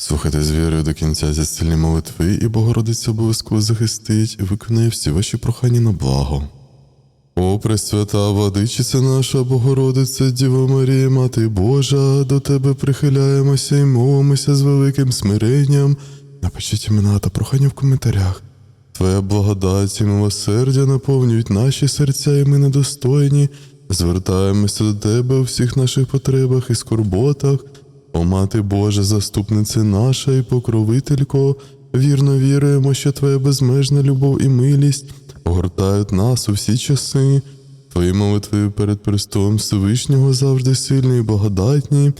Слухайте з вірою до кінця зі молитви, і Богородиця обов'язково захистить і виконає всі ваші прохання на благо. О, Пресвята Владичиця наша Богородиця, Діва Марія, Мати Божа, до Тебе прихиляємося і молимося з великим смиренням. Напишіть імена та прохання в коментарях. Твоя благодать і милосердя наповнюють наші серця, і ми недостойні. Звертаємося до Тебе у всіх наших потребах і скорботах. О, Мати Божа, заступниця наша і покровителько, вірно віруємо, що Твоя безмежна любов і милість огортають нас у всі часи. Твої молитви перед Престолом Всевишнього завжди сильні і благодатні.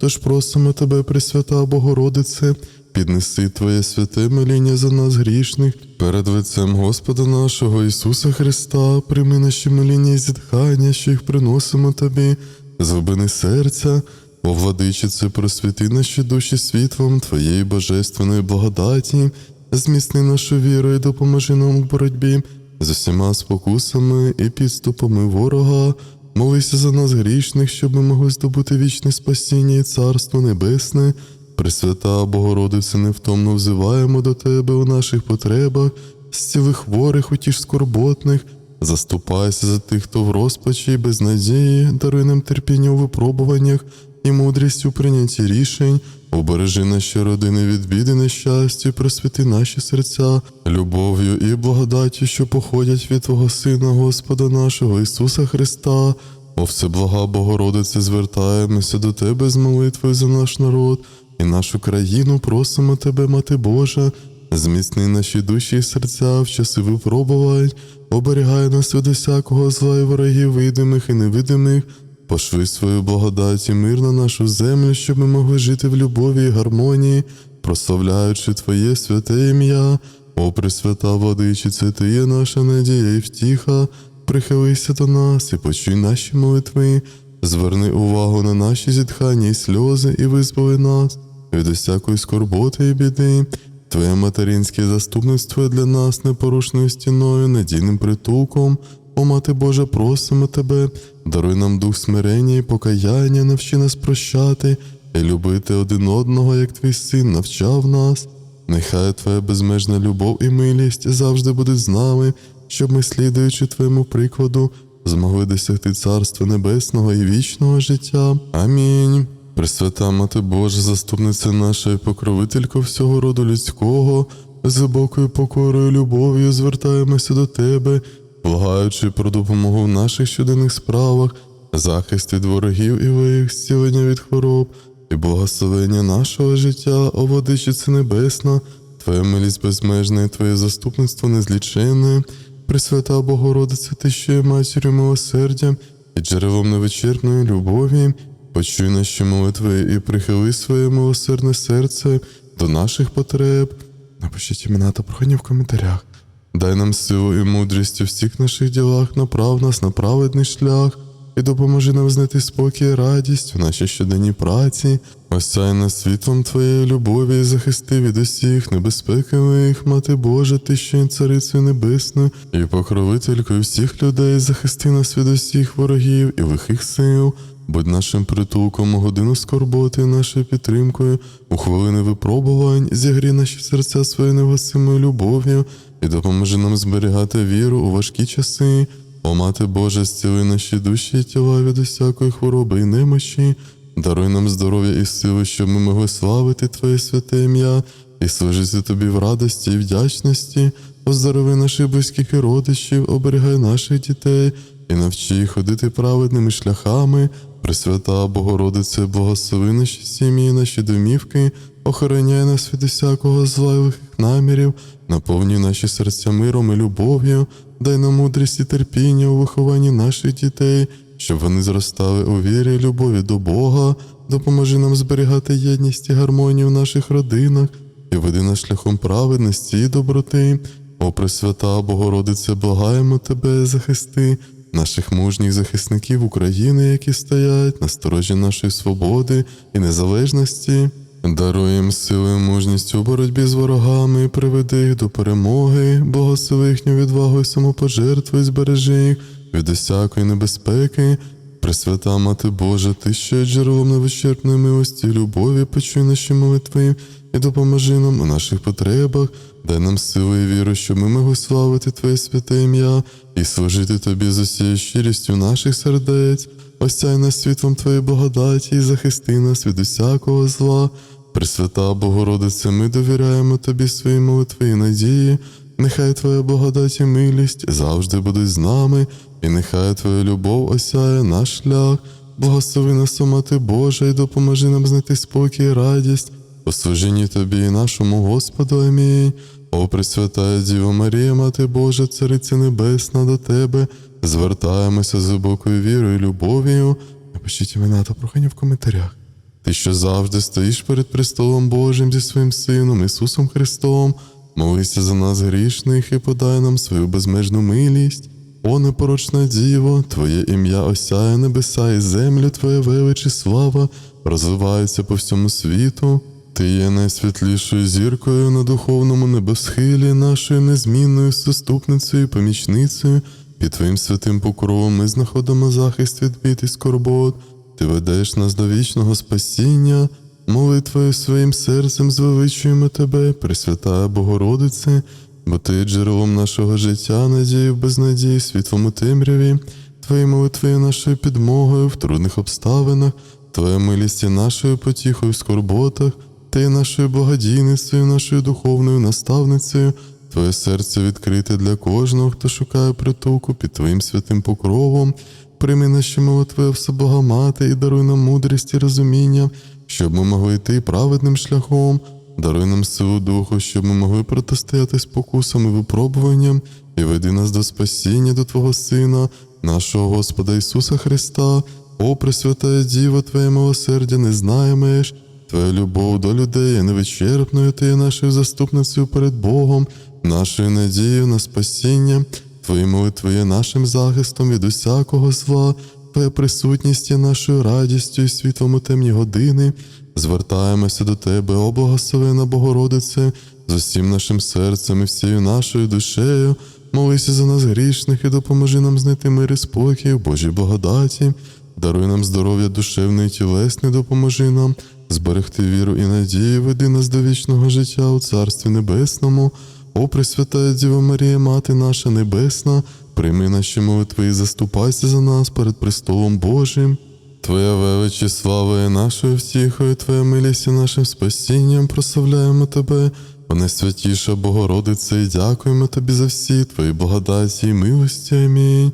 Тож просимо Тебе, Пресвята Богородице, піднеси Твоє святе моління за нас грішних перед лицем Господа нашого Ісуса Христа, прийми наші моління і зітхання, що їх приносимо Тобі, з глибини серця. О, владичице, просвіти наші душі світлом Твоєї божественної благодаті, зміцни нашу віру і допоможи нам у боротьбі з усіма спокусами і підступами ворога. Молися за нас грішних, щоб ми могли здобути вічне спасіння і царство небесне. Пресвята Богородице, невтомно взиваємо до Тебе у наших потребах, зціли хворих, утіш скорботних, заступайся за тих, хто в розпачі і без надії, даруй нам терпіння у випробуваннях і мудрість у прийнятті рішень, обережи наші родини від біди нещастя, просвіти наші серця, любов'ю і благодаттю, що походять від Твого Сина, Господа нашого Ісуса Христа. О всеблага Богородице, звертаємося до Тебе з молитвою за наш народ і нашу країну, просимо Тебе, Мати Божа, зміцни наші душі і серця в часи випробувань, оберігай нас від усякого зла і ворогів видимих і невидимих, пошли свою благодать і мир на нашу землю, щоб ми могли жити в любові і гармонії, прославляючи Твоє святе ім'я, о Пресвята Владичице, Ти є наша надія і втіха, прихилися до нас і почуй наші молитви, зверни увагу на наші зітхання і сльози, і визволи нас від усякої скорботи і біди. Твоє материнське заступництво для нас непорушною стіною, надійним притулком. О, Мати Божа, просимо Тебе, даруй нам дух смирення і покаяння, навчи нас прощати і любити один одного, як твій син навчав нас. Нехай Твоя безмежна любов і милість завжди будуть з нами, щоб ми, слідуючи Твоєму прикладу, змогли досягти Царства Небесного і вічного життя. Амінь. Пресвята Мати Божа, заступниця наша і покровителька всього роду людського, з глибокою покорою любов'ю звертаємося до Тебе, благаючи про допомогу в наших щоденних справах, захист від ворогів і виїх, зцілення від хвороб, і благословення нашого життя, о Владичице Небесна, Твоя милість безмежна і Твоє заступництво незліченне, Пресвята Богородиця, Ти що є матір'ю милосердя і джерелом невичерпної любові. Почуй наші молитви і прихили своє милосердне серце до наших потреб. Напишіть імена та прохання в коментарях. Дай нам силу і мудрість у всіх наших ділах, направ нас на праведний шлях і допоможи нам знайти спокій і радість у нашій щоденній праці. Осяй нас світлом Твоєї любові і захисти від усіх небезпекових, Мати Божа, Ти що є царицею небесною і покровителькою всіх людей, захисти нас від усіх ворогів і лихих сил. Будь нашим притулком у годину скорботи, нашою підтримкою, у хвилини випробувань, зігрій наші серця своєю невгасимою любов'ю і допоможи нам зберігати віру у важкі часи. О, Мати Божа, зціли наші душі і тіла від усякої хвороби і немощі, даруй нам здоров'я і сили, щоб ми могли славити Твоє святе ім'я і служити Тобі в радості і вдячності, оздорови наших близьких і родичів, оберігай наших дітей і навчи їх ходити праведними шляхами. Пресвята Богородице, благослови наші сім'ї, наші домівки, охороняй нас від усякого зла намірів, наповнюй наші серця миром і любов'ю, дай нам мудрість і терпіння у вихованні наших дітей, щоб вони зростали у вірі і любові до Бога, допоможи нам зберігати єдність і гармонію в наших родинах і веди нас шляхом праведності і доброти. О, Пресвята Богородице, благаємо Тебе, захисти наших мужніх захисників України, які стоять на сторожі нашої свободи і незалежності. Даруй їм сили мужність у боротьбі з ворогами, приведи їх до перемоги, благослови їхню відвагу і самопожертву і збережи їх від усякої небезпеки. Пресвята Мати Божа, ти що є джерелом невичерпної милості, любові, почуй наші молитви і допоможи нам у наших потребах, дай нам сили і віру, щоб ми могли славити Твоє святе ім'я і служити Тобі з усією щирістю наших сердець. Осяй нас світлом Твоєї благодаті і захисти нас від усякого зла. Пресвята Богородице, ми довіряємо Тобі свої молитви і надії. Нехай Твоя благодать і милість завжди будуть з нами, і нехай Твоя любов осяє наш шлях. Благослови нас, Мати Божа, і допоможи нам знайти спокій і радість у служінні Тобі і нашому Господу. Амінь. О Пресвятая Діво Марія, Мати Божа, Цариця Небесна, до Тебе, звертаємося з глибокою вірою і любов'ю. Напишіть імена та прохання в коментарях. Ти, що завжди стоїш перед престолом Божим зі своїм Сином Ісусом Христом, молися за нас грішних і подай нам свою безмежну милість. О непорочна Діво, Твоє ім'я осяє небеса і землю, Твоя велич і слава розвиваються по всьому світу. Ти є найсвітлішою зіркою на духовному небосхилі, нашою незмінною заступницею і помічницею. Під Твоїм святим покровом ми знаходимо захист від бід і скорбот. Ти ведеш нас до вічного спасіння, молитвою своїм серцем звеличуємо Тебе, Пресвятая Богородице, бо Ти джерелом нашого життя, надії в безнадії, світлом у темряві, Твої молитви є нашою підмогою в трудних обставинах, Твоя милість є нашою потіхою в скорботах, Ти є нашою благодійницею, нашою духовною наставницею. Твоє серце відкрите для кожного, хто шукає притулку під Твоїм святим покровом. Прийми наші молитви, Всебога Мати, і даруй нам мудрість і розуміння, щоб ми могли йти праведним шляхом. Даруй нам силу духу, щоб ми могли протистояти спокусам і випробуванням, і веди нас до спасіння до Твого Сина, нашого Господа Ісуса Христа. О, Пресвятая Діва, Твоє милосердя не знає меж, Твоя любов до людей невичерпною, Ти є нашою заступницею перед Богом, нашою надією на спасіння. Твої молитви є нашим захистом від усякого зла, Твоя присутність є нашою радістю і світлом у темні години. Звертаємося до Тебе, о благословена Богородице, з усім нашим серцем і всією нашою душею. Молися за нас грішних і допоможи нам знайти мир і спокій в Божій благодаті. Даруй нам здоров'я душевне і тілесне, допоможи нам зберегти віру і надію, веди нас до вічного життя у Царстві Небесному. О, Пресвятая Діва Марія, Мати наша Небесна, прийми наші молитви і заступайся за нас перед престолом Божим. Твоя велич і слава є нашою втіхою, Твоя милість є нашим спасінням, прославляємо Тебе, о найсвятіша Богородице, і дякуємо Тобі за всі Твої благодаті і милості. Амінь.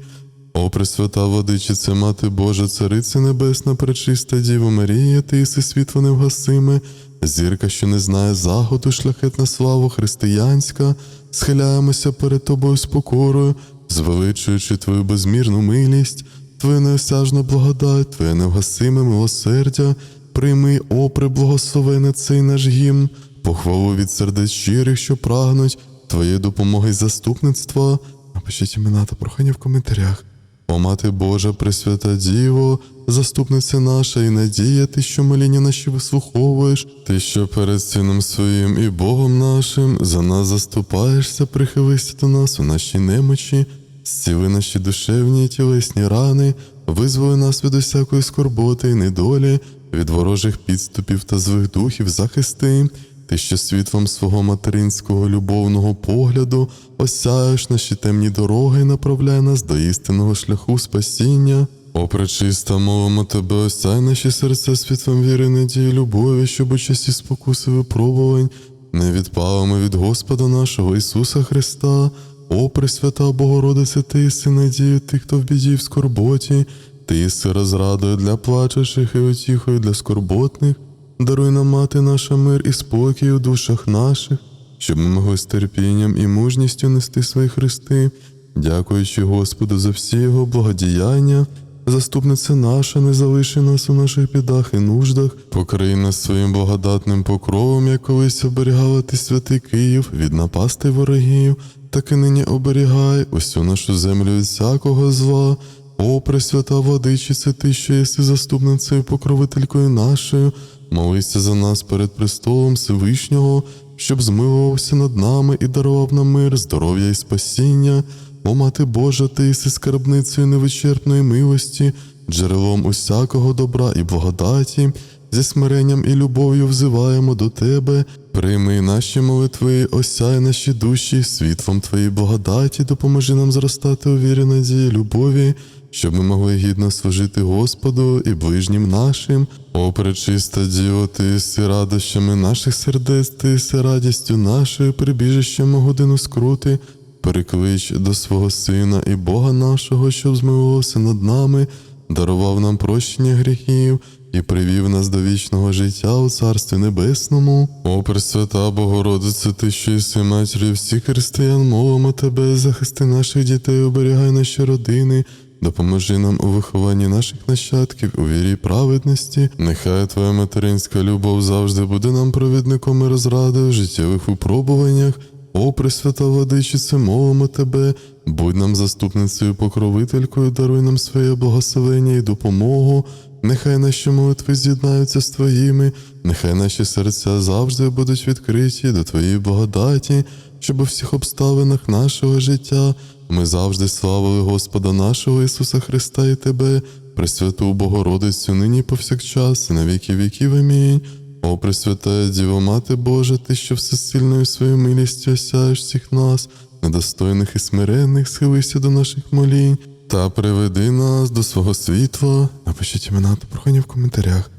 О, Пресвята Владичице, Мати Божа, Цариця Небесна, пречиста Діво Марія, ти єси світло невгасиме, зірка, що не знає заходу, шляхетна слава християнська, схиляємося перед тобою з покорою, звеличуючи Твою безмірну милість, Твою неосяжну благодать, Твоє невгасиме милосердя, прийми, о, преблагословене цей наш гімн, похвалу від сердець щирих, що прагнуть, Твоєї допомоги й заступництва. Напишіть імена та прохання в коментарях. О Мати Божа, Пресвята Діво, заступниця наша і надія, ти, що моління наші вислуховуєш, ти, що перед Сином Своїм і Богом нашим за нас заступаєшся, прихилися до нас у нашій немочі, зціли наші душевні і тілесні рани, визволи нас від усякої скорботи і недолі, від ворожих підступів та злих духів захисти. Ти, що світлом свого материнського любовного погляду осяєш наші темні дороги і направляє нас до істинного шляху спасіння. О, пречиста, молимо тебе, осяй наші серця світлом віри, надії, любові, щоб у часі спокуси випробувань не відпали ми від Господа нашого Ісуса Христа. О, Пресвята Богородице, ти єси надію тих, хто в біді в скорботі, ти єси розрадою для плачучих і утіхою для скорботних. Даруй нам, мати наша мир і спокій у душах наших, щоб ми могли з терпінням і мужністю нести свої хрести, дякуючи Господу за всі його благодіяння. Заступниця наша, не залиши нас у наших бідах і нуждах, покрий нас своїм благодатним покровом, як колись оберігала ти святий Київ від напасти ворогів, так і нині оберігай усю нашу землю від всякого зла. О, Пресвята Владичице, ти, що єси заступницею, покровителькою нашою, молися за нас перед престолом Всевишнього, щоб змилувався над нами і дарував нам мир, здоров'я і спасіння. О, Мати Божа, ти єси скарбницею невичерпної милості, джерелом усякого добра і благодаті, зі смиренням і любов'ю взиваємо до Тебе, прийми наші молитви, осяй наші душі, світлом Твоєї благодаті, допоможи нам зростати у вірі, надії, любові, щоб ми могли гідно служити Господу і ближнім нашим. О, пречиста Діво, ти єси радощами наших сердець, ти єси радістю нашою, прибіжищем годину скрути. Переклич до свого Сина і Бога нашого, що змилувався над нами, дарував нам прощення гріхів і привів нас до вічного життя у Царстві Небесному. О, Пресвята Богородице, ти що єси матір'ю всіх християн, мовимо тебе, захисти наших дітей, оберігай наші родини. Допоможи нам у вихованні наших нащадків у вірі праведності. Нехай Твоя материнська любов завжди буде нам провідником і розрадою в життєвих випробуваннях. О, Пресвята Владичице, мовимо Тебе, будь нам заступницею, покровителькою, даруй нам своє благословення і допомогу. Нехай наші молитви з'єднаються з Твоїми, нехай наші серця завжди будуть відкриті до Твоєї благодаті, щоб у всіх обставинах нашого життя ми завжди славили Господа нашого Ісуса Христа і Тебе, Пресвяту Богородицю, нині повсякчас, і на віки віків. Амінь. О, Пресвятая Діво Мати Божа, Ти, що всесильною своєю милістю осяєш всіх нас, недостойних і смиренних, схилися до наших молінь та приведи нас до свого світла. Напишіть імена та прохання в коментарях.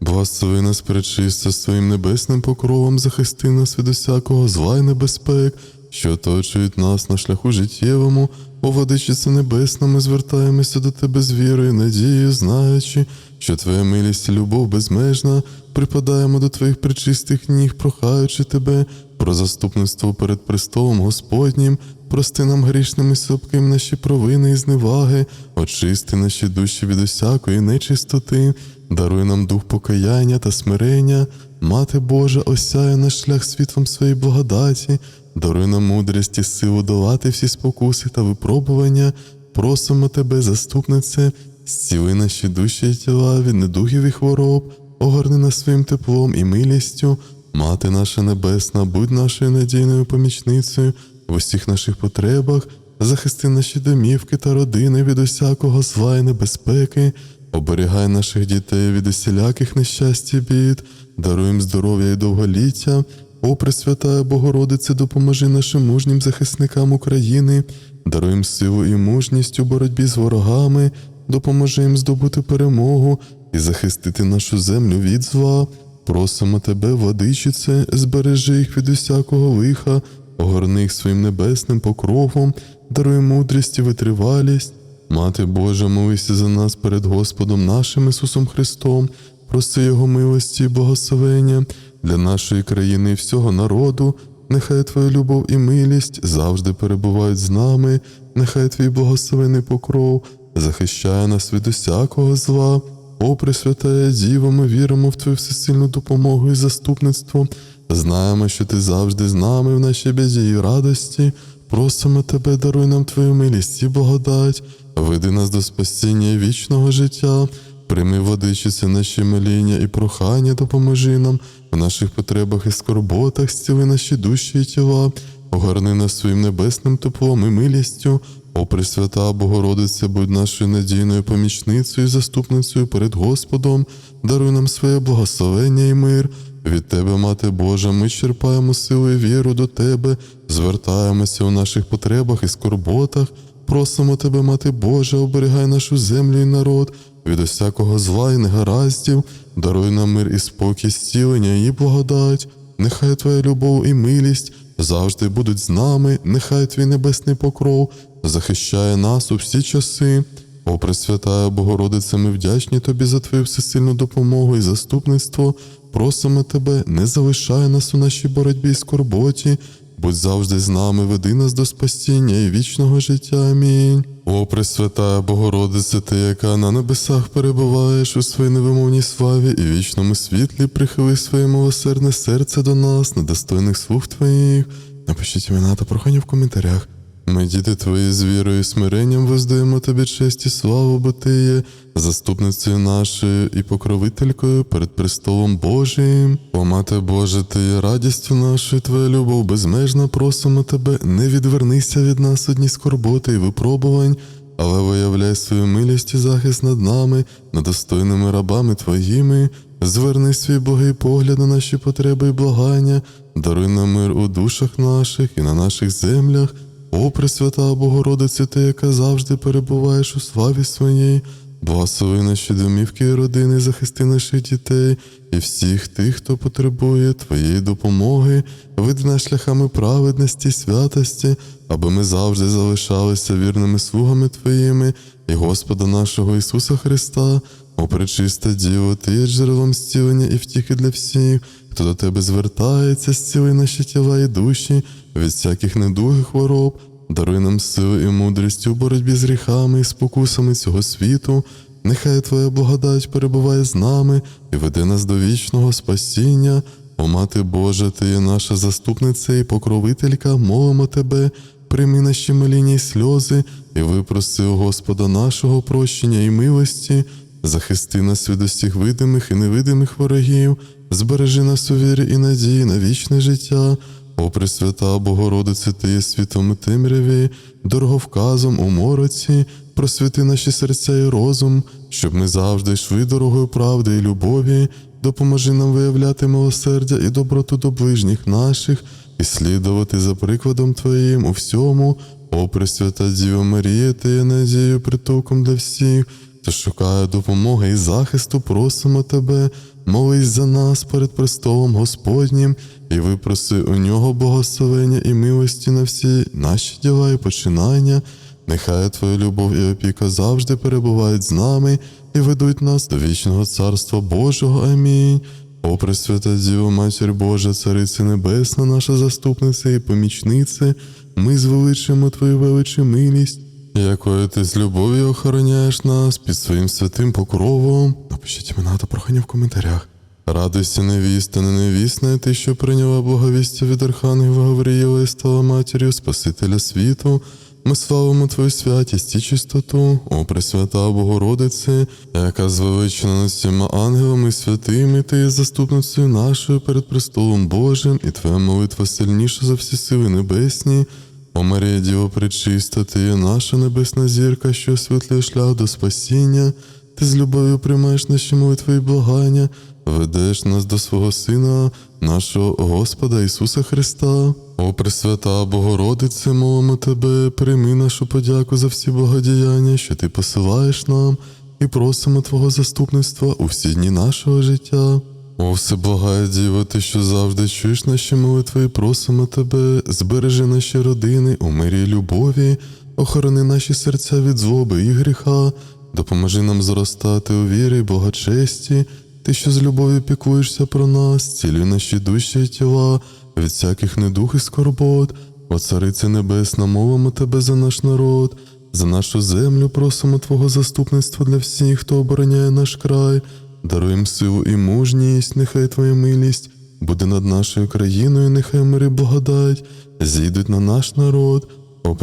Благослови нас перечисти своїм небесним покровом, захисти нас від усякого зла й небезпек, що оточують нас на шляху життєвому, о владичице небесна, ми звертаємося до Тебе з вірою, надією, знаючи, що Твоя милість і любов безмежна, припадаємо до Твоїх причистих ніг, прохаючи Тебе про заступництво перед престолом Господнім, прости нам грішним і слабким наші провини і зневаги, очисти наші душі від усякої нечистоти, даруй нам дух покаяння та смирення, Мати Божа, осяє наш шлях світлом своєї благодаті, даруй нам мудрість і силу долати всі спокуси та випробування, просимо Тебе, заступнице, зціли наші душі і тіла від недугів і хвороб, огорни нас своїм теплом і милістю, Мати наша небесна, будь нашою надійною помічницею в усіх наших потребах, захисти наші домівки та родини від усякого зла і небезпеки, оберігай наших дітей від усіляких нещасть і бід, даруй їм здоров'я і довголіття. О, Пресвятая Богородице, допоможи нашим мужнім захисникам України, даруй їм силу і мужність у боротьбі з ворогами, допоможи їм здобути перемогу і захистити нашу землю від зла. Просимо тебе, владичице, збережи їх від усякого лиха, огорни їх своїм небесним покровом, даруй мудрість і витривалість. Мати Божа, молися за нас перед Господом нашим Ісусом Христом, проси Його милості і благословення для нашої країни і всього народу. Нехай Твоя любов і милість завжди перебувають з нами, нехай Твій благословений покров захищає нас від усякого зла. О, Пресвятая Діво, ми віримо в Твою всесильну допомогу і заступництво. Знаємо, що Ти завжди з нами в нашій біді і радості. Просимо Тебе, даруй нам Твою милість і благодать, веди нас до спасіння і вічного життя. Прийми водичиці наші моління і прохання, допоможи нам в наших потребах і скорботах, зціли наші душі і тіла, огорни нас своїм небесним теплом і милістю. О, Пресвята Богородиця, будь нашою надійною помічницею і заступницею перед Господом, даруй нам своє благословення і мир. Від Тебе, Мати Божа, ми черпаємо силу і віру до Тебе, звертаємося у наших потребах і скорботах, просимо Тебе, Мати Божа, оберігай нашу землю і народ від усякого зла і негараздів, даруй нам мир і спокій, зцілення і благодать. Нехай Твоя любов і милість завжди будуть з нами, нехай Твій небесний покров захищає нас у всі часи. О, Пресвятая Богородице, ми вдячні Тобі за Твою всесильну допомогу і заступництво. Просимо Тебе, не залишай нас у нашій боротьбі і скорботі, будь завжди з нами, веди нас до спасіння і вічного життя. Амінь. О, Пресвята, Богородице, Ти, яка на небесах перебуваєш у своїй невимовній славі і вічному світлі, прихили своє милосердне серце до нас, недостойних слуг Твоїх. Напишіть імена та прохання в коментарях. Ми, діти твої, з вірою і смиренням воздаємо тобі честь і славу, бо ти є заступницею нашою і покровителькою перед престолом Божим. О, Мати Боже, ти є радістю нашою, твоя любов безмежна, просимо тебе, не відвернися від нас одні скорботи і випробувань. але виявляй свою милість і захист над нами, недостойними рабами Твоїми. Зверни свій Богий погляд на наші потреби і благання, даруй нам мир у душах наших і на наших землях. О, Пресвята Богородице, Ти, яка завжди перебуваєш у славі своїй, благослови наші домівки і родини, захисти наших дітей і всіх тих, хто потребує Твоєї допомоги, веди нас шляхами праведності, святості, аби ми завжди залишалися вірними слугами Твоїми і Господа нашого Ісуса Христа. О, пречиста Діво, Ти є джерелом зцілення і втіхи для всіх, хто до Тебе звертається, зціли наші тіла і душі від всяких недуг і хвороб, даруй нам сили і мудрість у боротьбі з гріхами і спокусами цього світу. Нехай Твоя благодать перебуває з нами і веде нас до вічного спасіння. О, Мати Божа, Ти є наша заступниця і покровителька, молимо Тебе, прийми наші моління й сльози, і випроси у Господа нашого прощення і милості, захисти нас від усіх видимих і невидимих ворогів, збережи нас у вірі і надії на вічне життя. О, Пресвята Богородице, Ти є світом у темряві, дороговказом у мороці, просвіти наші серця і розум, щоб ми завжди йшли дорогою правди і любові, допоможи нам виявляти милосердя і доброту до ближніх наших, і слідувати за прикладом Твоїм у всьому. О, Пресвята Діва Марія, Ти є надією притулком для всіх, хто шукає допомоги і захисту, просимо Тебе, молись за нас перед престолом Господнім, і випроси у нього благословення і милості на всі наші діла і починання. Нехай Твоя любов і опіка завжди перебувають з нами і ведуть нас до вічного Царства Божого. Амінь. О, Пресвята Діво, Матір Божа, Цариця Небесна, наша заступниця і помічниця, ми звеличуємо Твою величу милість, якою ти з любов'ю охороняєш нас під своїм святим покровом. Напишіть імена та прохання в коментарях. Радуйся, невіста, не невісна, ти, що прийняла благовістя від Архангела Гавриїла і стала матір'ю Спасителя світу. Ми славимо Твою святість і чистоту, о Пресвята Богородице, яка звеличена над всіма ангелами святими, ти є заступницею нашою перед престолом Божим, і Твоя молитва сильніша за всі сили небесні. О Марія Діво пречиста, ти є наша небесна зірка, що освітлює шлях до спасіння. Ти з любов'ю приймаєш наші молитви і благання, ведеш нас до свого Сина, нашого Господа Ісуса Христа. О Пресвята Богородице, молимо Тебе, прийми нашу подяку за всі благодіяння, що Ти посилаєш нам, і просимо Твого заступництва у всі дні нашого життя. О, всеблагая Діво, ти, що завжди чуєш наші молитви, і просимо тебе, збережи наші родини у мирі і любові, охорони наші серця від злоби і гріха, допоможи нам зростати у вірі й благочесті, ти, що з любов'ю піклуєшся про нас, цілюй наші душі і тіла від всяких недух і скорбот. О, Цариця Небесна, молимо тебе за наш народ, за нашу землю просимо Твого заступництва для всіх, хто обороняє наш край. Даруй їм силу і мужність, нехай Твоя милість буде над нашою країною, нехай мир і благодать зійдуть на наш народ. О,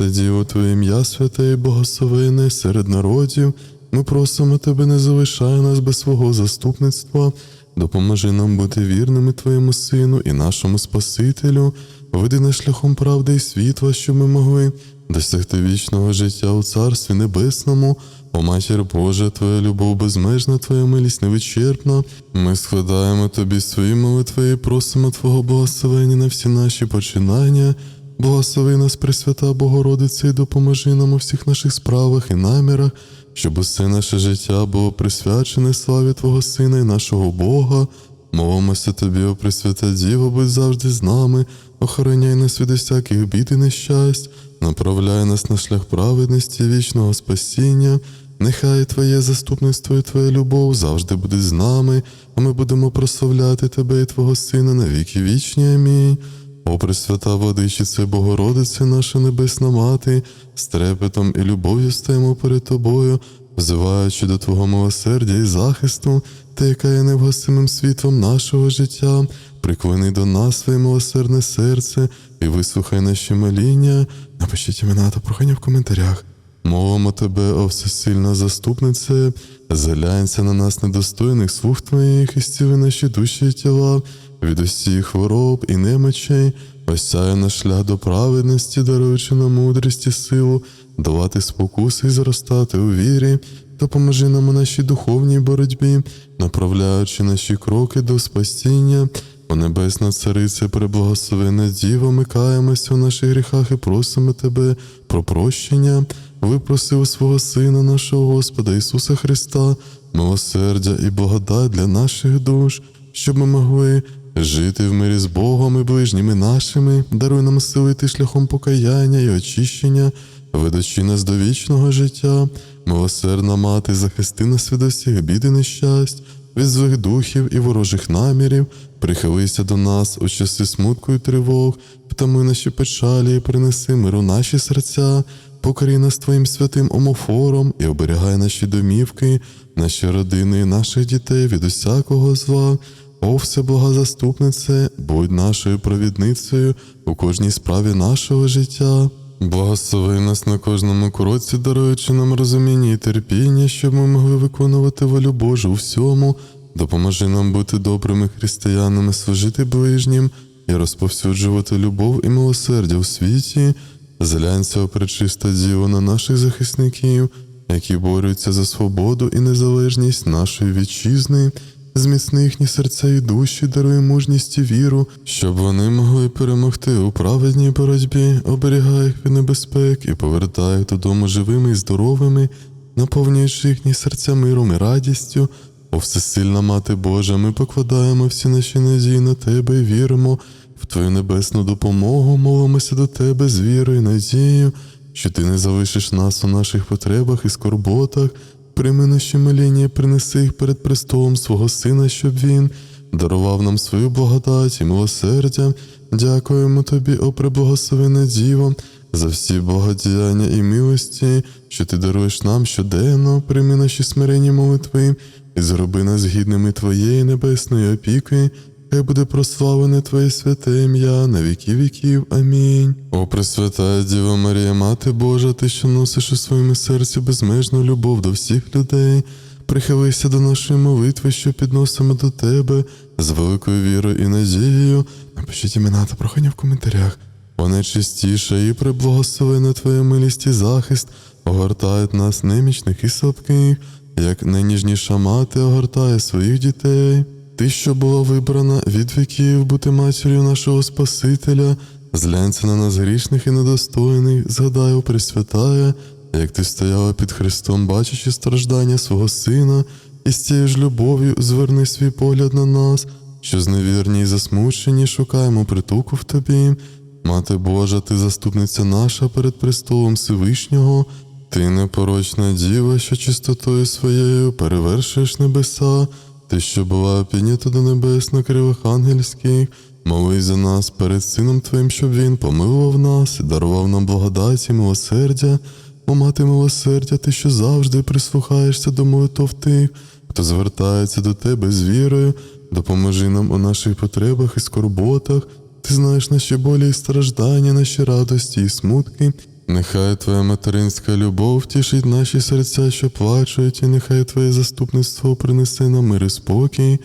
Діво, Твоє ім'я святе і богословене серед народів. Ми просимо Тебе, не залишай нас без свого заступництва. Допоможи нам бути вірними Твоєму Сину і нашому Спасителю, веди нас шляхом правди і світла, щоб ми могли досягти вічного життя у Царстві Небесному. О Матір Божа, Твоя любов безмежна, Твоя милість невичерпна. Ми складаємо Тобі свої молитви і просимо Твого благословення на всі наші починання. Благослови нас, Пресвята Богородице, і допоможи нам у всіх наших справах і намірах, щоб усе наше життя було присвячене славі Твого Сина і нашого Бога. Молимося Тобі, о Пресвята Діво, будь завжди з нами, охороняй нас від усяких бід і нещасть, направляй нас на шлях праведності вічного спасіння. Нехай Твоє заступництво і Твоя любов завжди буде з нами, а ми будемо прославляти Тебе і Твого Сина на віки вічні. Амінь. О, Пресвята Владичице, Богородице, наша Небесна Мати, з трепетом і любов'ю стаємо перед Тобою, взиваючи до Твого милосердя і захисту, Ти, яка є невгасимим світлом нашого життя, приклони до нас своє милосердне серце і вислухай наші моління. Напишіть імена та прохання в коментарях. Молимо Тебе, о всесильна заступнице, зглянься на нас недостойних слуг Твоїх і зціли наші душі і тіла, від усіх хвороб і немочей, осяє наш шлях до праведності, даруючи нам мудрість і силу, давати спокуси і зростати у вірі, допоможи нам у нашій духовній боротьбі, направляючи наші кроки до спасіння. О Небесна Царице, преблагословена Діво, ми каємося у наших гріхах і просимо Тебе про прощення. Випроси у свого Сина, нашого Господа Ісуса Христа, милосердя і благодать для наших душ, щоб ми могли жити в мирі з Богом і ближніми нашими, даруй нам сили йти шляхом покаяння і очищення, ведучи нас до вічного життя, милосердна мати, захисти нас від усіх бід і нещасть, від злих духів і ворожих намірів, прихилися до нас у часи смутку і тривог, втами наші печалі, принеси мир у наші серця, покорі нас Твоїм святим омофором і оберігай наші домівки, наші родини наших дітей від усякого зла. О, всеблага заступнице, будь нашою провідницею у кожній справі нашого життя. Благослови нас на кожному кроці, даруючи нам розуміння і терпіння, щоб ми могли виконувати волю Божу у всьому. Допоможи нам бути добрими християнами, служити ближнім і розповсюджувати любов і милосердя у світі. Зглянься, о пречиста діво на наших захисників, які борються за свободу і незалежність нашої вітчизни. Зміцни їхні серця і душі, даруй мужність і віру, щоб вони могли перемогти у праведній боротьбі, оберігай їх від небезпек і повертай додому живими і здоровими, наповнюючи їхні серця миром і радістю. О всесильна Мати Божа, ми покладаємо всі наші надії на Тебе і віримо в Твою небесну допомогу, молимося до Тебе з вірою і надією, що Ти не залишиш нас у наших потребах і скорботах. Прийми наші моління принеси їх перед престолом свого Сина, щоб Він дарував нам свою благодать і милосердя. Дякуємо Тобі, о преблагословене Діво, за всі благодіяння і милості, що ти даруєш нам щоденно, прийми наші смиренні молитви і зроби нас гідними Твоєї небесної опіки. Хай буде прославлене Твоє святе ім'я на віки віків. Амінь. О Пресвята Діва Марія, Мати Божа, ти, що носиш у своєму серці безмежну любов до всіх людей. Прихилися до нашої молитви, що підносимо до Тебе з великою вірою і надією. Напишіть імена та прохання в коментарях. О найчистіша і приблагословена Твоя милість і захист огортають нас немічних і слабких, як найніжніша мати огортає своїх дітей. Ти, що була вибрана від віків бути матір'ю нашого Спасителя, зглянься на нас грішних і недостойних, згадай, о Пресвятая, як ти стояла під Христом, бачачи страждання свого Сина, і з цією ж любов'ю зверни свій погляд на нас, що зневірні і засмучені шукаємо притулку в тобі. Мати Божа, ти заступниця наша перед престолом Всевишнього, ти непорочна діва, що чистотою своєю перевершуєш небеса. Ти, що була піднята до небес на кривих ангельських, молись за нас перед Сином Твоїм, щоб Він помилував нас і дарував нам благодать і милосердя. О мати милосердя, ти, що завжди прислухаєшся до молитов тих, хто звертається до тебе з вірою, допоможи нам у наших потребах і скорботах. Ти знаєш наші болі і страждання, наші радості і смутки. Нехай Твоя материнська любов тішить наші серця, що плачуть, і нехай Твоє заступництво принесе нам мир і спокій.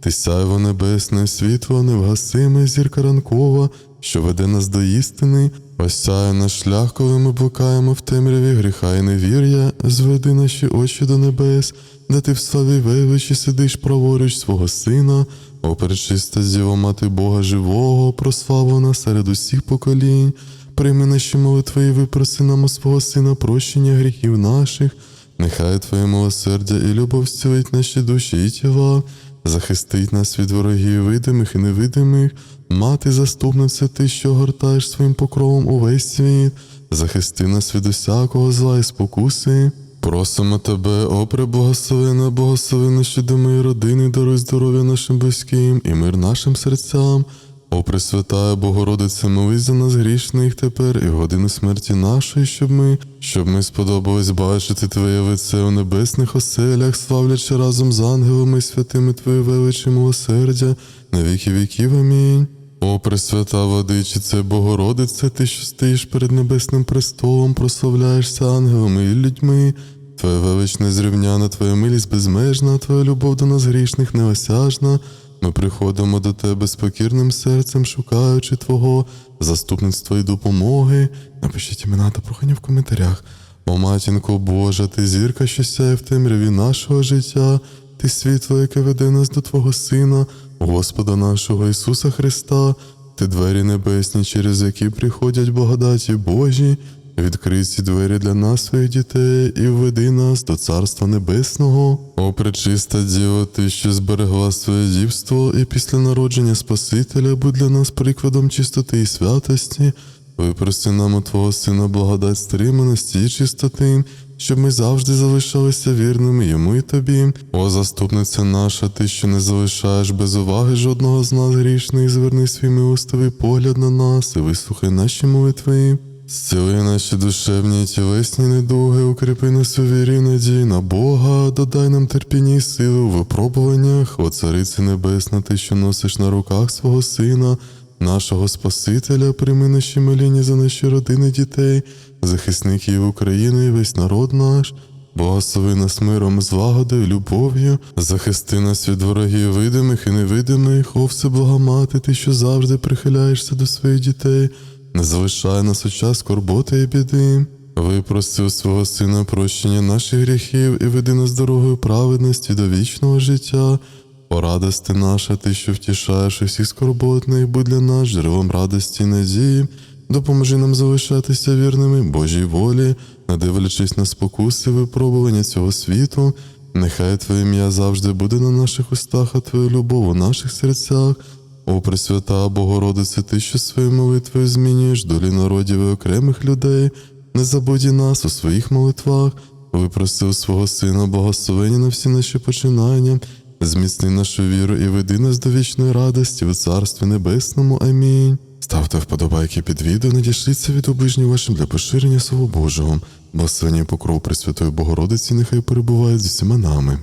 Ти сяйво небесне, світло, невгасиме, зірка ранкова, що веде нас до істини, осяє наш шлях, коли ми блукаємо в темряві гріха і невір'я, зведи наші очі до небес, де ти в славі величі сидиш праворуч свого сина, о пречиста Діва Мати Бога живого, прославлена серед усіх поколінь. Прийми наші молитви і випроси нам у свого Сина прощення гріхів наших. Нехай Твоє милосердя і любов зцілить наші душі і тіла, захистить нас від ворогів видимих і невидимих, мати заступниця ти, що гортаєш своїм покровом увесь світ, захисти нас від усякого зла і спокуси. Просимо тебе, о преблагословена, благословена щодо моєї родини, даруй здоров'я нашим близьким і мир нашим серцям. О Пресвятая Богородице, молись за нас грішних тепер і в годину смерті нашої, щоб ми, щоб ми сподобались бачити Твоє лице у небесних оселях, славлячи разом з ангелами і святими Твоє величі милосердя, на віки віків. Амінь. О Пресвята Владичице, Богородице, Ти, що стоїш перед небесним престолом, прославляєшся ангелами і людьми. Твоя велич незрівняна, Твоя милість безмежна, Твоя любов до нас грішних неосяжна. Ми приходимо до тебе з покірним серцем, шукаючи Твого заступництва і допомоги. Напишіть імена та прохання в коментарях. О, матінко Божа, ти зірка, що сяє в темряві нашого життя, ти світло, яке веде нас до Твого Сина, Господа нашого Ісуса Христа, ти двері небесні, через які приходять благодаті Божі. Відкрий ці двері для нас, своїх дітей, і введи нас до Царства Небесного. О, пречиста Діво, ти, що зберегла своє дівство, і після народження Спасителя будь для нас прикладом чистоти і святості. Випроси нам у Твого Сина благодать стриманості і чистоти, щоб ми завжди залишалися вірними йому і тобі. О, заступниця наша, ти, що не залишаєш без уваги жодного з нас грішних, зверни свій милостивий погляд на нас і вислухай наші молитви. Зціли наші душевні і тілесні недуги, укріпи нас у вірі, надії на Бога, додай нам терпіння і сили у випробуваннях, о Цариці Небесна, ти, що носиш на руках свого Сина, нашого Спасителя, прийми наші моління за наші родини дітей, захисників України і весь народ наш. Благослови нас миром, злагодою, любов'ю, захисти нас від ворогів видимих і невидимих, о всеблагомати, ти, що завжди прихиляєшся до своїх дітей, не залишай нас у час скорботи і біди. Випрости у свого Сина прощення наших гріхів і веди нас дорогою праведності до вічного життя. О радости наша, ти, що втішаєш усіх скорботних, будь для нас джерелом радості і надії. Допоможи нам залишатися вірними Божій волі, не дивлячись на спокуси випробування цього світу. Нехай Твоє ім'я завжди буде на наших устах, а Твоя любов у наших серцях. О, Пресвята Богородице, Ти, що своєю молитвою змінюєш долі народів і окремих людей, не забудь нас у своїх молитвах, випроси у свого Сина благословення на всі наші починання, зміцни нашу віру і веди нас до вічної радості у Царстві Небесному. Амінь. Ставте вподобайки під відео, надішліться від обижні вашим для поширення Слова Божого. Благословення і покров Пресвятої Богородиці нехай перебувають з усіма нами.